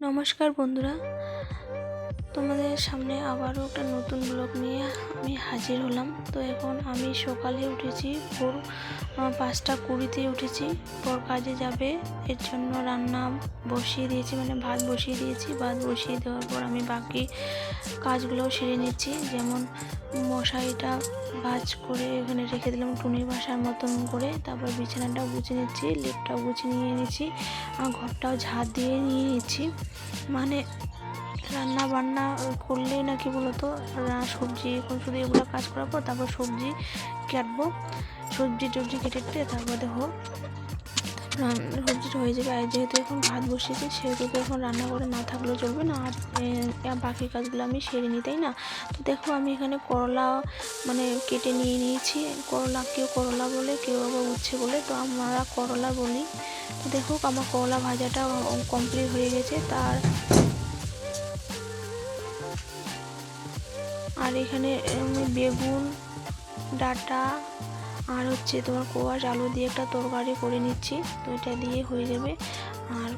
নমস্কার বন্ধুরা। তোমাদের সামনে আবারও একটা নতুন ব্লগ নিয়ে আমি হাজির হলাম। তো এখন আমি সকালে উঠেছি, ভোর পাঁচটা কুড়িতে উঠেছি। পর কাজে যাবে, এর জন্য রান্না বসিয়ে দিয়েছি মানে ভাত বসিয়ে দিয়েছি। ভাত বসিয়ে দেওয়ার পর আমি বাকি কাজগুলোও সেরে নিচ্ছি। যেমন মশারিটা ভাজ করে এখানে রেখে দিলাম টুনি বাসার মতন করে। তারপর বিছানাটা গুছিয়ে নিচ্ছি লেপটাও গুছিয়ে নিয়ে নিচ্ছি আর ঘরটাও ঝাড় দিয়ে নিয়ে নিচ্ছি। মানে রান্না বান্না করলেই নাকি বলতো সবজি, এখন শুধু এগুলো কাজ করার পর তারপর সবজি কাটবো। সবজি টবজি কেটে টেটে তারপর দেখো সবজিটা হয়ে যাবে। আর যেহেতু এখন ভাত বসিয়েছি, সেহেতু তো এখন রান্না করে না থাকলেও চলবে না। আর আর বাকি কাজগুলো আমি সেরে নিই, তাই না? তো দেখো আমি এখানে করলা মানে কেটে নিয়ে নিয়েছি। করলা কেউ করলা বলে, কেউ আবার উচ্ছে বলে, তো আমরা করলা বলি। তো দেখো, আমার করলা ভাজাটা কমপ্লিট হয়ে গেছে। তার এখানে বেগুন, ডাটা, আর হচ্ছে তোমার কোয়াশ, আলু দিয়ে একটা তরকারি করে নিচ্ছি। তো এটা দিয়ে হয়ে যাবে। আর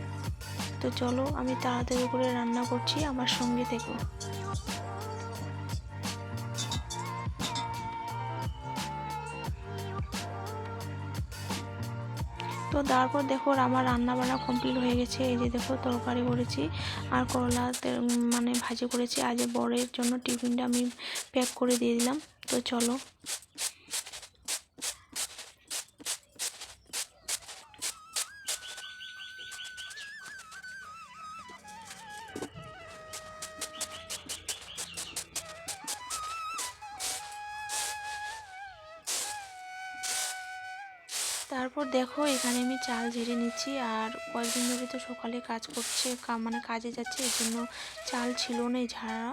তো চলো, আমি তাড়াতাড়ি করে রান্না করছি, আমার সঙ্গে থেকো। তো দেওয়ার পর দেখো আমার রান্নাবান্না কমপ্লিট হয়ে গেছে। এই যে দেখো তরকারি করেছি আর করলা মানে ভাজি করেছি। আজ বরের জন্য টিফিনটা আমি প্যাক করে দিয়ে দিলাম। তো চলো। দেখো, এখানে আমি চাল ঝেড়ে নিচ্ছি আর কয়েকদিন ধরে তো সকালে কাজ করছে মানে কাজে যাচ্ছে এর জন্য চাল ছিল না এই ঝাড়া।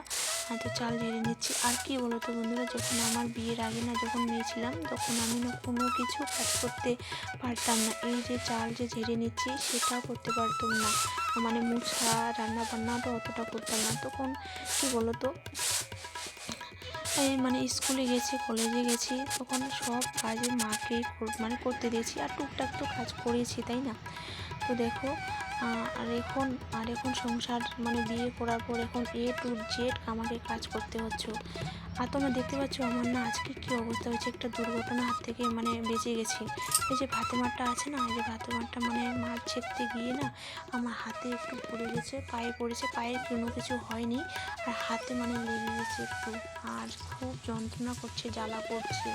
তো চাল ঝেড়ে নিচ্ছি। আর কি বলো তো বন্ধুরা, যখন আমার বিয়ের আগে না যখন মেয়ে ছিলাম তখন আমি না কোনো কিছু কাজ করতে পারতাম না। এই যে চাল যে ঝেড়ে নিচ্ছি, সেটাও করতে পারতাম না। মানে মুছা রান্না বান্নাটা অতটা করতাম না। তখন কি বলো তো এই মানে স্কুলে গেছি, কলেজে গেছি, তখন সব কাজে মাকে মানে করতে দিয়েছি। আর টুকটাক তো কাজ করেছি, তাই না? তো দেখো আর এখন আর এখন সংসার মানে বিয়ে করার পর এখন এ টু জেড আমাকে কাজ করতে হচ্ছে। আর তোমরা দেখতে পাচ্ছ আমার না আজকে কী অবস্থা হয়েছে? একটা দুর্ঘটনার হাত থেকে মানে বেঁচে গেছি। এই যে ভাতে মারটা আছে না, এই যে ভাতে মারটা মানে মাছ ছেড়তে গিয়ে না আমার হাতে একটু পড়ে গেছে, পায়ে পড়েছে, পায়ের কোনো কিছু হয়নি আর হাতে মানে লেগে গেছে একটু। আর খুব যন্ত্রণা করছে, জ্বালা করছে।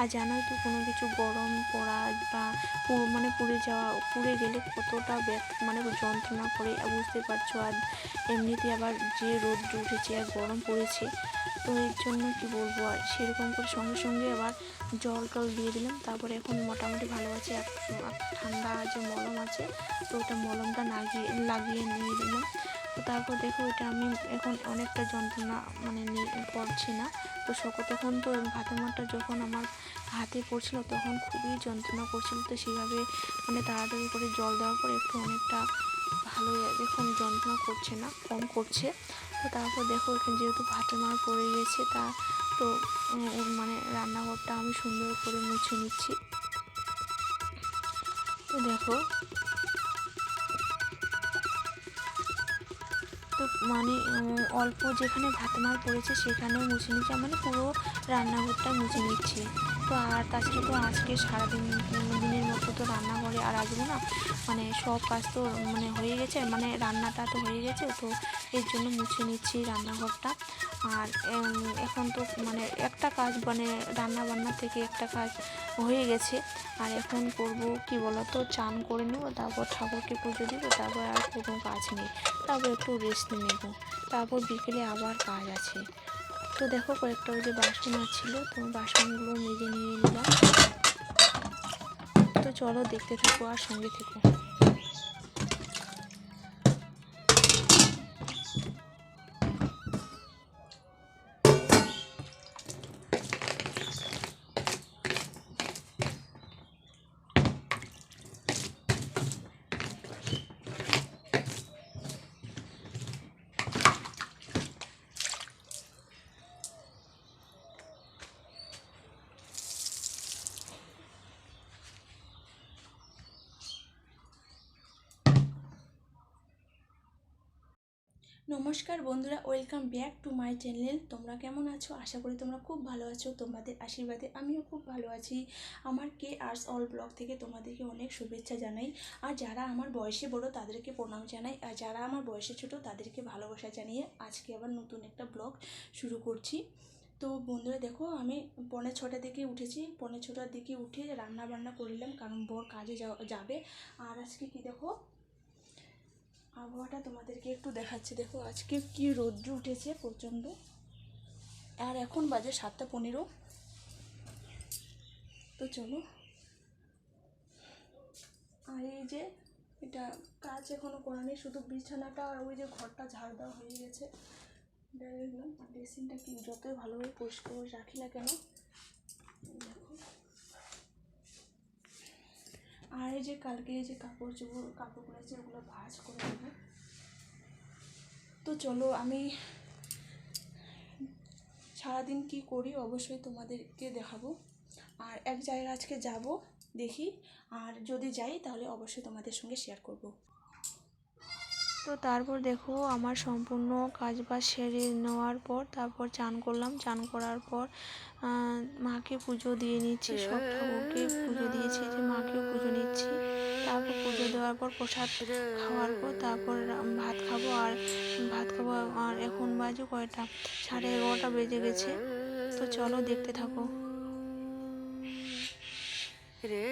আর জানোই তো কোনো কিছু গরম পড়া বা মানে পুড়ে যাওয়া, পুড়ে গেলে কতটা মানে যন্ত্রণা করে, বুঝতে পারছ? আর এমনিতে আবার যে রোদ উঠেছে আর গরম পড়েছে, তো এর জন্য কি বলব, আর সেরকম করে সঙ্গে সঙ্গে আবার জল টল দিয়ে দিলাম। তারপরে এখন মোটামুটি ভালো আছে ঠান্ডা যে মলম আছে, তো ওটা মলমটা লাগিয়ে লাগিয়ে নিয়ে দিলাম তো তারপর দেখো এটা আমি এখন অনেকটা যন্ত্রণা মানে করছি না। তো সক, তখন তো ভাতের মাঠটা যখন আমার হাতে পড়ছিল, তখন খুবই যন্ত্রণা করছিল। তো সেভাবে মানে তাড়াতাড়ি করে জল দেওয়ার পর একটু অনেকটা ভালো, এখন যন্ত্রণা করছে না, কম করছে। তো তারপর দেখো এখানে যেহেতু ভাতের মার পড়ে গেছে, তা তো মানে রান্নাঘরটা আমি সুন্দর করে মুছে নিচ্ছি। তো দেখো। তো মানে অল্প যেখানে ভাত মার পড়েছে সেখানেও মুছে নিচ্ছি মানে পুরো রান্নাঘরটা মুছে নিচ্ছি। তো আর তাছাড়া তো আজকে সারাদিন দিনের মতো তো রান্নাঘরে আর আসব না। মানে সব কাজ তো মানে হয়ে গেছে মানে রান্নাটা তো হয়ে গেছে, তো এর জন্য মুছে নিচ্ছি রান্নাঘরটা। আর এখন তো মানে একটা কাজ মানে রান্না বান্না থেকে একটা কাজ হয়ে গেছে। আর এখন করব কি বলো তো চান করে নেব, তারপর ঠাকুরকে পুজো দিব, তারপর আর কোনো কাজ নেই। তারপর একটু রেস্ট নেব, তারপর বিকেলে আবার কাজ আছে। তো দেখো কয়েকটা ওই যে বাসন ছিল তো বাসনগুলো মেজে নিয়ে নিলাম। তো চলো দেখতে থাকো আর সঙ্গে থেকো। নমস্কার বন্ধুরা, welcome back to my channel. তোমরা কেমন আছো? আশা করি তোমরা খুব ভালো আছো। তোমাদের আশীর্বাদে আমিও খুব ভালো আছি। আমার কে আর্টস অল ব্লগ থেকে তোমাদেরকে অনেক শুভেচ্ছা জানাই। আর যারা আমার বয়সে বড়, তাদেরকে প্রণাম জানাই। আর যারা আমার বয়সে ছোট, তাদেরকে ভালোবাসা জানিয়ে আজকে আবার নতুন একটা ব্লগ শুরু করছি। তো বন্ধুরা, দেখো, আমি পনেরো ছটার দিকে উঠেছি। পনেরো ছটার দিকে উঠে রান্না বান্না করলাম, কারণ বর কাজে যাবে। আর আজকে কি দেখো? আবহাওয়াটা তোমাদেরকে একটু দেখাচ্ছি। দেখো, আজকে কি রৌদ্র উঠেছে প্রচণ্ড। আর এখন বাজে সাতটা পনেরো। তো চলো। আর এই যে, এটা কাজ এখনও করা নেই, শুধু বিছানাটা আর ওই যে ঘরটা ঝাড় দেওয়া হয়ে গেছে। দেখলাম ড্রেসিংটা কি, যতই ভালোভাবে পরিষ্কার করে রাখি না কেন এই দেখো আর এই যে কালকে যে কাপড় চোপড়, কাপড়গুলো আছে, ওগুলো ভাজ করে দেবো তো চলো আমি সারাদিন কি করি অবশ্যই তোমাদেরকে দেখাবো। আর এক জায়গায় আজকে যাব দেখি, আর যদি যাই তাহলে অবশ্যই তোমাদের সঙ্গে শেয়ার করব। তো তারপর দেখো আমার সম্পূর্ণ কাজ বাজ সেরে নেওয়ার পর তারপর চান করলাম। চান করার পর মাকে পুজো দিয়ে নিচ্ছি, সব ঠাকুরকে পুজো দিয়েছি, যে মাকেও পুজো নিচ্ছি। তারপর পুজো দেওয়ার পর প্রসাদ খাওয়ার পর তারপর ভাত খাব আর ভাত খাব আর এখন বাজে কয়টা? সাড়ে এগারোটা বেজে গেছে। তো চলো দেখতে থাকো। রে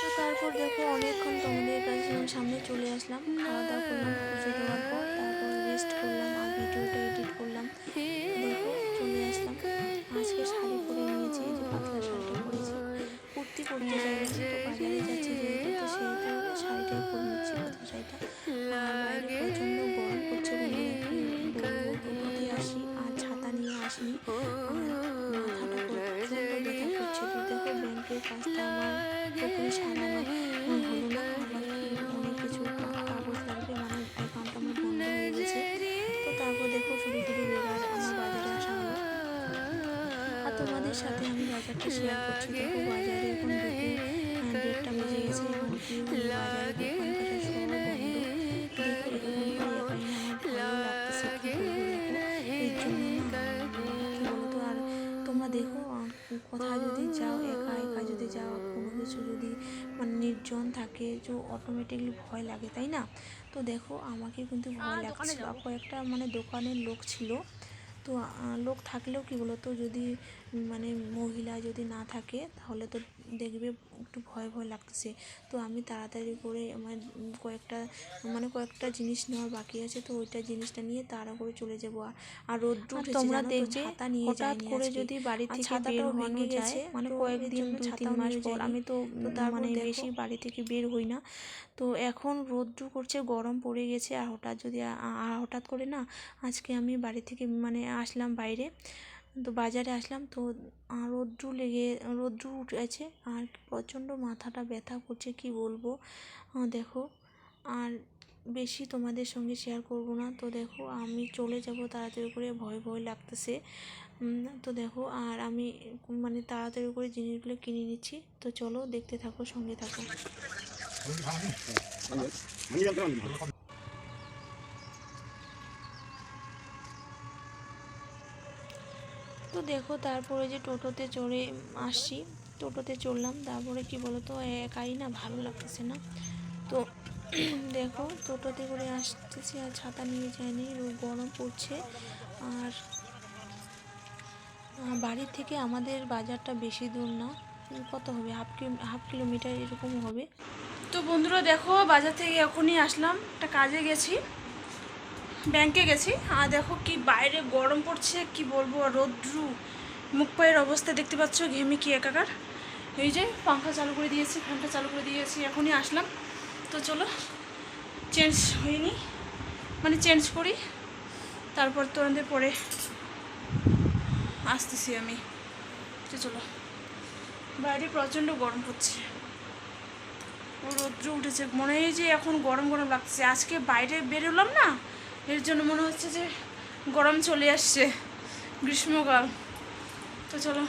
তো তারপর দেখো অনেকক্ষণ তোমাদের কাছে সামনে চলে আসলাম। খাওয়া দাওয়া করলাম, পুজো দেওয়ার পর তারপর রেস্ট করলাম আর ভিডিওটা এডিট করলাম। দেখো চলে আসলাম। আজকে শাড়ি পরে নিয়েছি যে পাতলা শাড়িটা পরেছি। কুর্তি পরতে যাই শেয়ার করছি দেখো বাজারে এখন দেড়টা বেজে গেছে এখন সব বন্ধ তোমরা দেখো কোথাও যদি যাও একা একা যদি যাও কোনো কিছু যদি মানে নির্জন থাকে যে অটোমেটিকলি ভয় লাগে তাই না? তো দেখো আমাকে কিন্তু ভয় লাগছিল আর কয়েকটা মানে দোকানের লোক ছিল। তো লোক থাকলেও কি বলতো যদি মানে মহিলা যদি না থাকে তাহলে তো দেখবে একটু ভয় ভয় লাগতেছে। তো আমি তাড়াতাড়ি করে আমার কয়েকটা মানে কয়েকটা জিনিস নেওয়ার বাকি আছে তো ওইটা জিনিসটা নিয়ে তাড়া করে চলে যাব। আর রোদ্র তোমরা দেখবে হঠাৎ করে যদি বাড়ি থেকে বের ভেঙে গেছে মানে কয়েকদিন দুই তিন মাস পর আমি তো তো তারপর মানে বেশি বাড়ি থেকে বের হই না। তো এখন রোদ্র করছে গরম পড়ে গেছে আর হঠাৎ যদি হঠাৎ করে না আজকে আমি বাড়ি থেকে মানে আসলাম বাইরে, তো বাজারে আসলাম, তো রোদ্রু লেগে রোদ্রু উঠেছে আর প্রচণ্ড মাথাটা ব্যথা করছে, কি বলব? দেখো, আর বেশি তোমাদের সঙ্গে শেয়ার করব না। তো দেখো, আমি চলে যাব তাড়াতাড়ি করে, ভয় ভয় লাগতেছে। তো দেখো, আর আমি মানে তাড়াতাড়ি করে জিনিসগুলো কিনে নিচ্ছি। তো চলো, দেখতে থাকো, সঙ্গে থাকো। তো দেখো, তারপরে যে টোটোতে চড়ে আসছি, টোটোতে চললাম তারপরে কি বলো তো একাই না, ভালো লাগতেছে না। তো দেখো, টোটোতে করে আসতেছি আর ছাতা নিয়ে যায়নি গরম পড়ছে। আর বাড়ির থেকে আমাদের বাজারটা বেশি দূর না। কত হবে? হাফ কিলো, হাফ কিলোমিটার এরকম হবে। তো বন্ধুরা, দেখো, বাজার থেকে এখনই আসলাম। একটা কাজে গেছি। ব্যাংকে গেছি। আর দেখো কি বাইরে গরম পড়ছে, কি বলব রৌদ্রু। মুখ পায়ের অবস্থা দেখতে পাচ্ছ, ঘেমে কি একাকার। এই যে পাংখা চালু করে দিয়েছি, ফ্যানটা চালু করে দিয়েছি, এখনই আসলাম। তো চলো চেঞ্জ হয়নি। মানে চেঞ্জ করি। তারপর তোমাদের পরে আসতেছি আমি। তো চলো, বাইরে প্রচণ্ড গরম পড়ছে। রৌদ্র উঠেছে। মনে হয় যে এখন গরম গরম লাগছে। আজকে বাইরে বেরোলাম না এর জন্য মনে হচ্ছে যে গরম চলে আসছে, গ্রীষ্মকাল। তো চলো।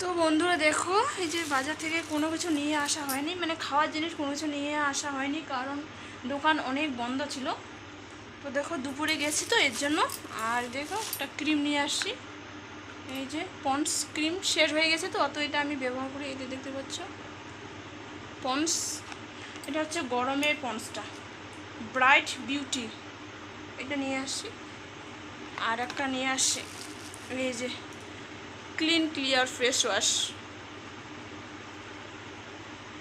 তো বন্ধুরা দেখো, এই যে বাজার থেকে কোনো কিছু নিয়ে আসা হয়নি মানে খাওয়ার জিনিস কোনো কিছু নিয়ে আসা হয়নি, কারণ দোকান অনেক বন্ধ ছিল। তো দেখো দুপুরে গেছি তো এর জন্য, আর দেখো একটা ক্রিম নিয়ে আসছি। এই যে পন্ডস ক্রিম শেষ হয়ে গেছে তো অত এটা আমি ব্যবহার করি এই দেখতে পাচ্ছ। পন্ডস, এটা হচ্ছে গরমের পন্ডসটা। Bright beauty. এটা নিয়ে আসছি আর একটা নিয়ে আসছি এই যে, ক্লিন ক্লিয়ার ফেস ওয়াশ।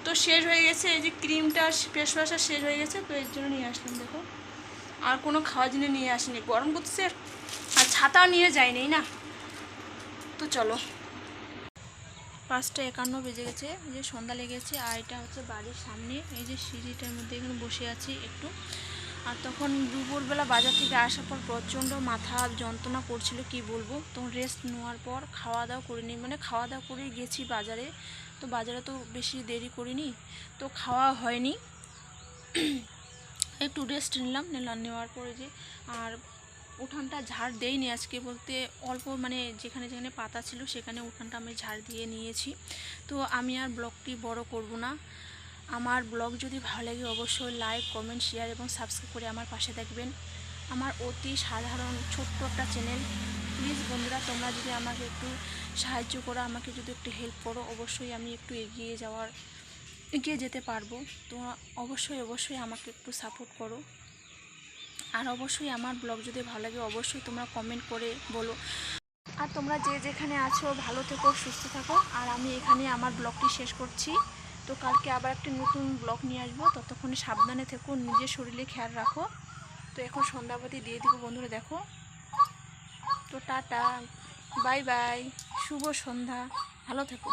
তো শেষ হয়ে গেছে, এই যে ক্রিমটা, ফেস ওয়াশটা শেষ হয়ে গেছে, তো এর জন্য নিয়ে আসলাম, দেখো। আর কোনো খাওয়া জিনিস নিয়ে আসিনি। গরম করতেছে, আর ছাতাও নিয়ে যায়নি, না? তো চলো। পাঁচটা একান্ন বেজে গেছে। যে সন্ধ্যা লেগেছে আর এটা হচ্ছে বাড়ির সামনে। এই যে সিঁড়িটার মধ্যে এখানে বসে আছি একটু। আর তখন দুপুরবেলা বাজার থেকে আসার পর প্রচণ্ড মাথা যন্ত্রণা করছিল, কি বলব? তো রেস্ট নেওয়ার পর খাওয়া দাওয়া করিনি মানে খাওয়া দাওয়া করে গেছি বাজারে। তো বাজারে তো বেশি দেরি করিনি। তো খাওয়া হয়নি। একটু রেস্ট নিলাম। নিলাম, নেওয়ার পরে যে আর উঠানটা ঝাড় দেইনি আজকে বলতে অল্প মানে যেখানে যেখানে পাতা ছিল সেখানে উঠানটা আমি ঝাড় দিয়ে নিয়েছি। তো আমি আর ব্লগটি বড় করব না। আমার ব্লগ যদি ভালো লাগে অবশ্যই লাইক, কমেন্ট, শেয়ার এবং সাবস্ক্রাইব করে আমার পাশে থাকবেন আমার অতি সাধারণ ছোট্ট একটা চ্যানেল। প্লিজ বন্ধুরা, তোমরা যদি আমাকে একটু সাহায্য করো, আমাকে যদি একটু হেল্প করো, অবশ্যই আমি একটু এগিয়ে যাওয়ার, এগিয়ে যেতে পারব। তো অবশ্যই অবশ্যই আমাকে একটু সাপোর্ট করো। আর অবশ্যই আমার ব্লগ যদি ভালো লাগে, অবশ্যই তোমরা কমেন্ট করে বলো। আর তোমরা যে যেখানে আছো, ভালো থেকো, সুস্থ থাকো। আর আমি এখানে আমার ব্লগটি শেষ করছি। তো কালকে আবার একটি নতুন ব্লগ নিয়ে আসব। ততক্ষণে সাবধানে থেকো, নিজের শরীরে খেয়াল রাখো। তো এখন সন্ধ্যাবাতি দিয়ে দিব বন্ধুরা, দেখো। তো টাটা বাই বাই শুভ সন্ধ্যা, ভালো থেকো।